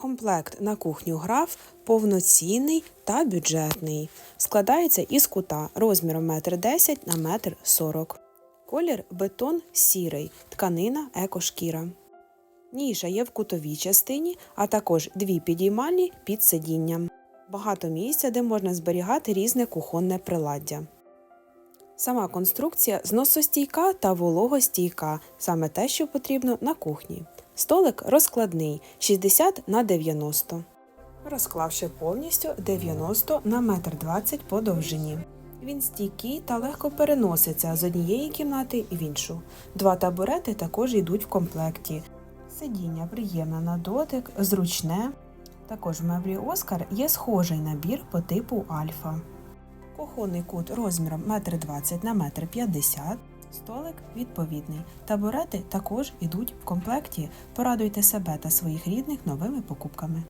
Комплект на кухню граф повноцінний та бюджетний. Складається із кута розміром 1,10 на 1,40 м. Колір бетон сірий, тканина екошкіра. Ніша є в кутовій частині, а також дві підіймальні під сидінням. Багато місця, де можна зберігати різне кухонне приладдя. Сама конструкція зносостійка та вологостійка, саме те, що потрібно на кухні. Столик розкладний 60 на 90. Розклавши повністю 90 на 1,20 м по довжині. Він стійкий та легко переноситься з однієї кімнати в іншу. Два табурети також йдуть в комплекті. Сидіння приємне на дотик, зручне. Також в меблі Оскар є схожий набір по типу Альфа. Кухонний кут розміром 1,20 на 1,50 м. Столик відповідний. Табурети також ідуть в комплекті. Порадуйте себе та своїх рідних новими покупками.